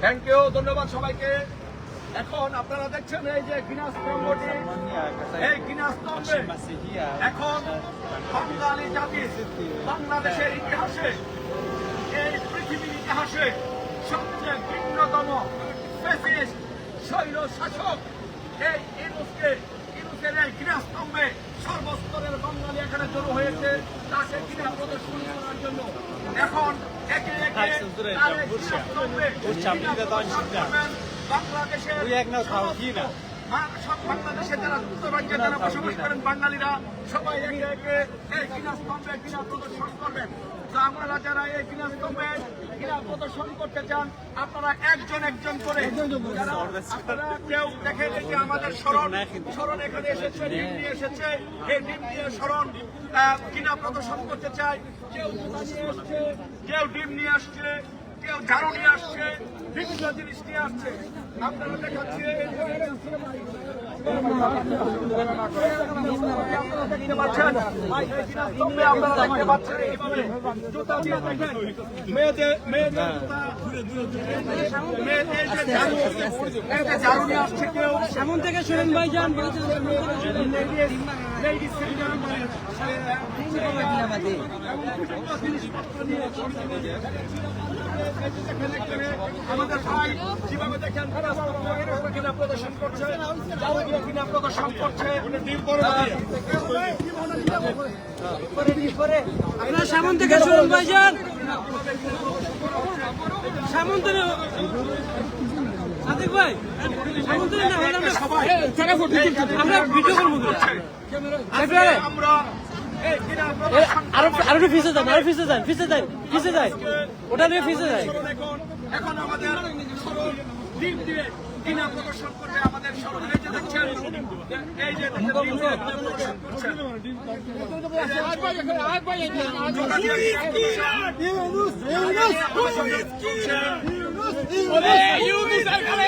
Thank you ধন্যবাদ সবাইকে। এখন আপনারা দেখছেন এই যে গিনাস স্তম্ভটি এই গিনাস স্তম্ভে এখন বাঙালি জাতির বাংলাদেশের ইতিহাসে, এই পৃথিবীর ইতিহাসে সবচেয়ে ভিন্নতম শৈল শাসক এই ইনুসকে এই গৃহস্তম্ভে সর্বস্তরের বাঙালি এখানে জড়ো হয়েছে তাকে ক্রীড়া প্রদর্শন করার জন্য। এখন একে একে করবেন বাংলাদেশের সব বাংলাদেশে যারা যুক্তরাজ্যে যারা বসবাস করেন বাঙালিরা সবাই একে একে এই কিনা স্তম্ভে কিনা প্রদর্শন করবেন। তো আপনারা যারা এই কিনা স্তম্ভে কিনা প্রদর্শন করতে চান আপনারা একজন একজন করে আপনারা কেউ দেখেন যে আমাদের স্মরণ স্মরণ এখানে এসেছে ডিম নিয়ে এসেছে। এই ডিম নিয়ে স্মরণ কিনা প্রদর্শন করতে চায় কেউ নিয়ে এসছে কেউ ডিম নিয়ে আসছে। কেউ ঝাড়ু নিয়ে আসছে বিভিন্ন জিনিস নিয়ে আসছে। আপনারা দেখাচ্ছি এমন থেকে শুনেন ভাই যান আমাদের ভাই কীভাবে দেখেন প্রদর্শন করছে। প্রদর্শন করছে। আপনারা সামন থেকে শুনেন ভাই যান সামন থেকে সাদিক ভাই সামন থেকে না হলে আমরা সবাই আমরা ভিডিও করব আমরা এই কিনা প্রদর্শন আরও আরও ফিসে যান আরও ফিসে যান ফিসে যান ফিসে ওটা নিয়ে ফিসে যায় এখন এখন আমাদের দিন দিয়ে কিনা প্রদর্শন করবে আমাদের সরল যে দেখছেন, এই যে দিন প্রদর্শন করছেন আমাদের রোশনের মাস্টার এসেছেন দিনাজপুর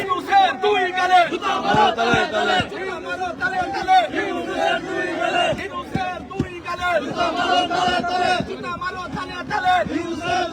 ইনুসের দুই গালে মারো তালে তালে মারো তালে তালে ইনুসের দুই গালে ইনুসের দুই গালে মারো তালে তালে জুতা মারো তালে তালে ইনুসের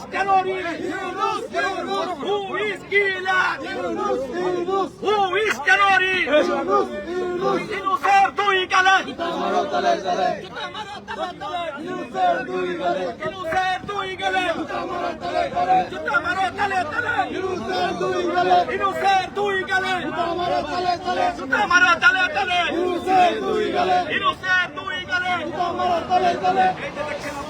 is terrorist Yunus Yunus who is killer Yunus Yunus who is terrorist Yunus Yunus ইনুসের দুই গালে মারো তালে জুতা মারো তালে তালে ইনুসের দুই গালে ইনুসের দুই গালে জুতা মারো তালে জুতা মারো তালে তালে ইনুসের দুই গালে ইনুসের দুই গালে জুতা মারো তালে জুতা মারো তালে তালে ইনুসের দুই গালে ইনুসের দুই গালে জুতা মারো তালে তালে এই আপনারা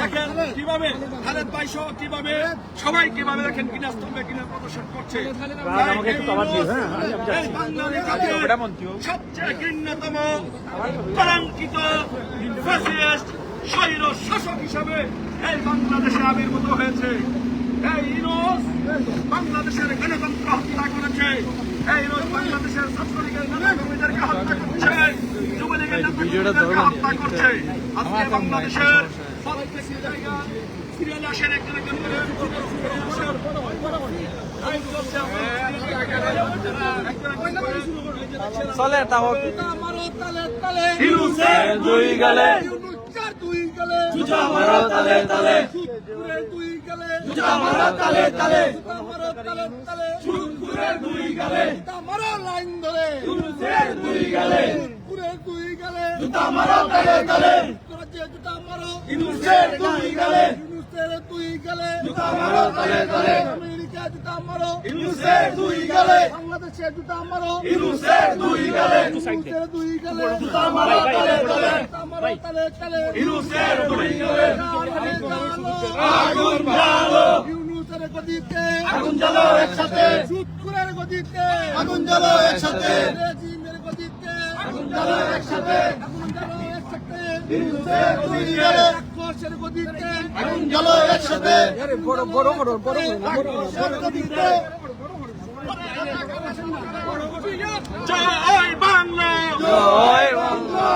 দেখেন কীভাবে খালেদ ভাই সহ কীভাবে সবাই কীভাবে দেখেন কিনা স্তম্ভে কিনা প্রদর্শন করছে। আমাকে একটু কভার দিও? এই বাঙালি জাতির সবচেয়ে ঘৃণ্যতম কলঙ্কিত স্বৈর শাসক হিসাবে এই বাংলাদেশে আবির্ভূত হয়েছে। এই বাংলাদেশের গণতন্ত্র হত্যা করেছে। এই বাংলাদেশের ছাত্রলীগের হত্যা করছে। যুবলীগের নেতাকর্মীদেরকে আজকে বাংলাদেশের প্রত্যেকটি জায়গা সিরিয়ালে আসেন একজন একজন করে চলে তাও দুই গালে দুই গেলে তালে তালে দুই গেলে তালে তালে তালে তালে দুই গালে লাইন ধরে দুই গালে। দুই গেলে। জুতা মারো তালে তালে জুতা মারো। ইউনুস ইউনুসের দুই গালে। ইউনুসের দুই গালে। জুতা মারো তালে তালে আমেরিকা জুতা মারো। ইউনুসের দুই গালে। বাংলাদেশের জুতা মারো। ইউনুসের দুই গালে। ইউনুসের দুই গালে। জুতা মারো তালে তালে জুতা মারো তালে তালে ইউনুসের দুই গালে। আগুন জ্বালো। ইউনুসের গদিতে। আগুন জ্বালো একসাথে। সুৎকুরের গদিতে। আগুন জ্বালো একসাথে। বড় বড় বড় বড় জয় বাংলা। জয় বাংলা।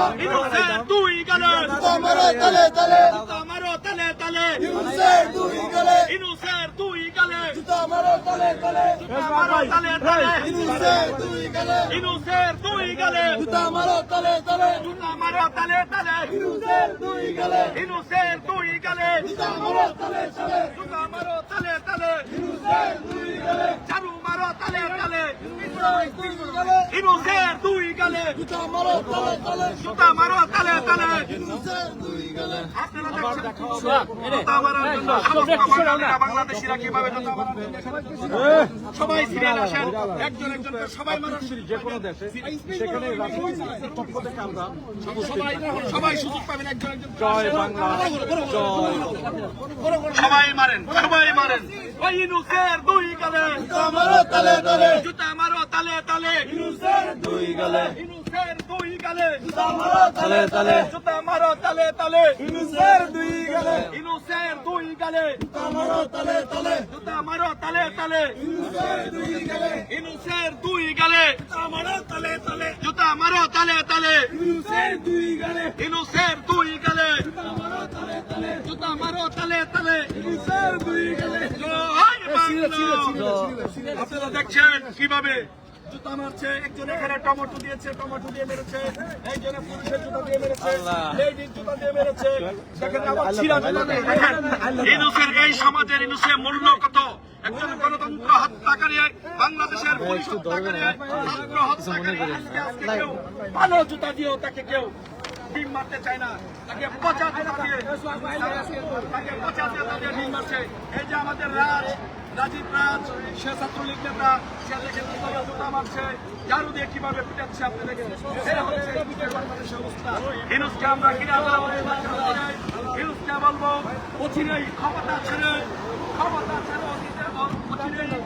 দুই গালে তালে তালে ইউনুসের দুই গালে। ইউনুসের দুই গালে। জুতা মারো তালে তালে। জুতা মারো তালে তালে। ইউনুসের দুই গালে। ইউনুসের দুই গালে। জুতা মারো তালে তালে। জুতা মারো তালে তালে। ইউনুসের দুই গালে। ইউনুসের দুই গালে। জুতা মারো তালে তালে। জুতা মারো তালে তালে। ইউনুসের দুই গালে। ঝাড়ু মারো তালে তালে। ইনুসের দুই গালে। জুতা মারো তালে তালে জুতা মারো তালে গালে আপনারা দেখছেন বাংলাদেশিরা কীভাবে জুতা মারার জন্য সবাই সিরিয়াল আসেন একজন একজন সবাই মানুষ যে কোনো দেশে সেখানে সবাই সবাই সুযোগ পাবেন একজন একজন জয় বাংলা সবাই মারেন সবাই মারেন ওই ইনুসের দুই গালে জুতা মারো তালে তালে জুতা মারো তালে তালে ইনুসের দুই গালে ইনুসের দুই গালে জুতা মারো তালে তালে। জুতা মারো তালে তালে। ইনুসের দুই গালে। ইনুসের দুই গালে। জুতা মারো তালে তালে। জুতা মারো তালে তালে। ইনুসের দুই গালে। ইনুসের দুই গালে। জুতা মারো তালে তালে। জুতা মারো তালে তালে। ইনুসের দুই গালে। ইনুসের দুই গালে। জুতা মারো তালে তালে। জুতা মারো তালে তালে। ইনুসের দুই গালে। জয় বাংলা। আপনারা দেখছেন কীভাবে জুতা মারছে একজন এখানে টমেটো দিয়েছে টমেটো দিয়ে মেরেছে একজনে পুলিশের জুতা দিয়ে মেরেছে লেডির জুতা দিয়ে মেরেছে। দেখেন আবার ছিঁড়া জুতা দিয়ে ইনুসের এই সমাজের ইনুসের মূল্য কত? একজন গণতন্ত্র হত্যাকারী বাংলাদেশের পুলিশ হত্যাকারী ছাত্র হত্যাকারী আজকে আজকে কেউ ভালো জুতা দিয়েও তাকে কেউ ডিম মারতে চায় না। তাকে পচা জুতা দিয়ে তাকে পচা জুতা দিয়ে ডিম মারছে। এই যে আমাদের রাজ রাজীব রাজ, সে ছাত্রলীগ নেতা, সে কীভাবে জুতা মারছে যার দিয়ে কীভাবে পিটাচ্ছে আপনি দেখেন এই হচ্ছে বাংলাদেশের অবস্থা। হিনুসকে আমরা কিনা হিনুসকে বলব, অচিরেই ক্ষমতা ছেড়ে ক্ষমতা ছেড়ে অচিরেই।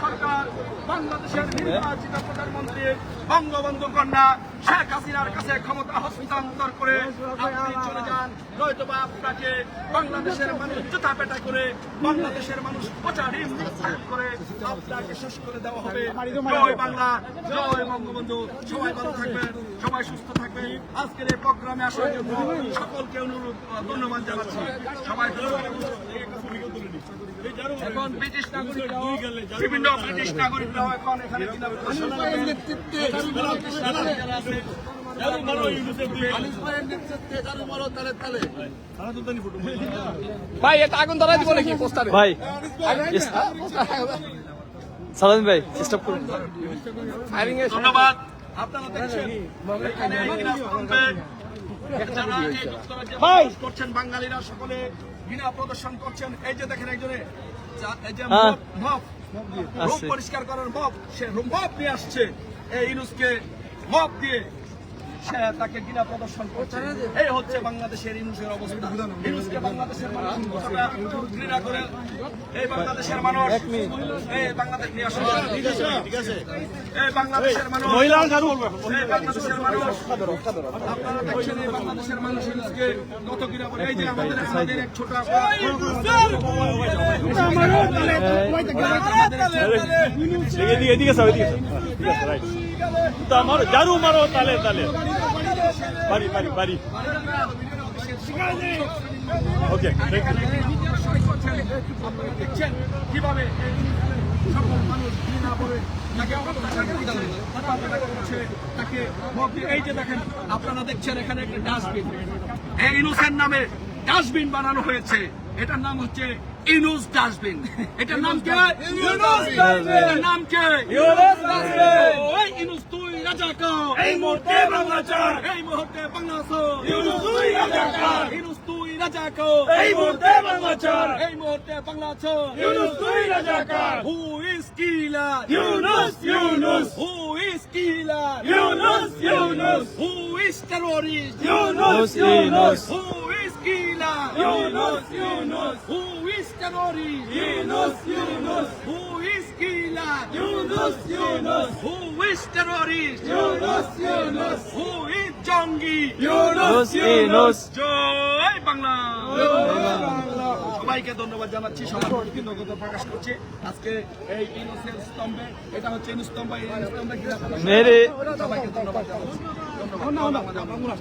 সরকার, বাংলাদেশের নির্বাচিত প্রধানমন্ত্রী বঙ্গবন্ধু কন্যা শেখ হাসিনার কাছে ক্ষমতা হস্তান্তর করে আপনি চলে যান। নয়তো আপনাকে বাংলাদেশের মানুষ জুতা পেটা করে, বাংলাদেশের মানুষ করে আপনাকে শেষ করে দেওয়া হবে। জয় বাংলা, জয় বঙ্গবন্ধু। সবাই ভালো থাকবেন, সবাই সুস্থ থাকবেন। আজকের এই প্রোগ্রামে আসার জন্য সকলকে অনুরোধ, ধন্যবাদ জানাচ্ছি। সবাই এখন ব্রিটিশ নাগরিক বিভিন্ন ব্রিটিশ নাগরিকরাও এখন এখানে ভাই এটা আগুন ধরাই দিব নাকি পোস্টারে? ভাই সালাম ভাই চেষ্টা করুন। ফায়ারিং এর ধন্যবাদ। আপনারা দেখছেন এখানে করছেন বাঙালিরা সকলে ঘৃণা প্রদর্শন করছেন। এই যে দেখেন একজনে হ্যাঁ। রূপ আসছে। পরিষ্কার করার মপ সে মপ নিয়ে আসছে এই ইনুসকে মপ দিয়ে তাকে ঘৃণা প্রদর্শন করছে এই হচ্ছে বাংলাদেশের ইনুসের অবস্থা ইনুসকে বাংলাদেশের মানুষ ঘৃণা করে এই বাংলাদেশের মানুষ এই বাংলাদেশ এই বাংলাদেশের মানুষ এই বাংলাদেশের মানুষ আপনারা দেখছেন এই বাংলাদেশের মানুষ ইনুসকে কত ঘৃণা করে এই যে আমাদের আমাদের এক ছোট এদিকে এদিকে স্যার এদিকে ঠিক তো আমার জারু মারো তালে তালে বাড়ি বাড়ি বাড়ি। ওকে আপনারা দেখছেন কীভাবে সকল মানুষ ঘৃণা করে তাকে তাকে করছে, তাকে মদ দিয়ে- এই যে দেখেন আপনারা দেখছেন এখানে একটা ডাস্টবিন। এই ইনুসের নামে ডাস্টবিন বানানো হয়েছে। এটার নাম হচ্ছে ইনুস ডাস্টবিন। এটার নাম কে? ইনুস এটার নাম কে? ইনুস ডাস্টবিন। ওই ইনুস তুই রাজাকার এই মুহূর্তে বাংলা চার এই মুহূর্তে বাংলা আছো। ইনুস তুই রাজাকার ইনুস তুই রাজাকার এই মুহূর্তে বাংলা ছাড় এই মুহূর্তে বাংলা ছাড় ইউনুস তুই রাজাকার Who is killer? Yunus Yunus Who is killer? Yunus Yunus Who is terrorist? Yunus Yunus Who is killer? Yunus Yunus Who is terrorist? Yunus Yunus Who is killer? Yunus Yunus Who is terrorist? Yunus Yunus Who is জঙ্গি? ইউনুস ইউনুস জয় বাংলা। সবাইকে ধন্যবাদ জানাচ্ছি সবার কৃতজ্ঞতা প্রকাশ করছি। আজকে এই ইউনুসের স্তম্ভে এটা হচ্ছে স্তম্ভ এই স্তম্ভে সবাইকে ধন্যবাদ জানাচ্ছি। ধন্যবাদ।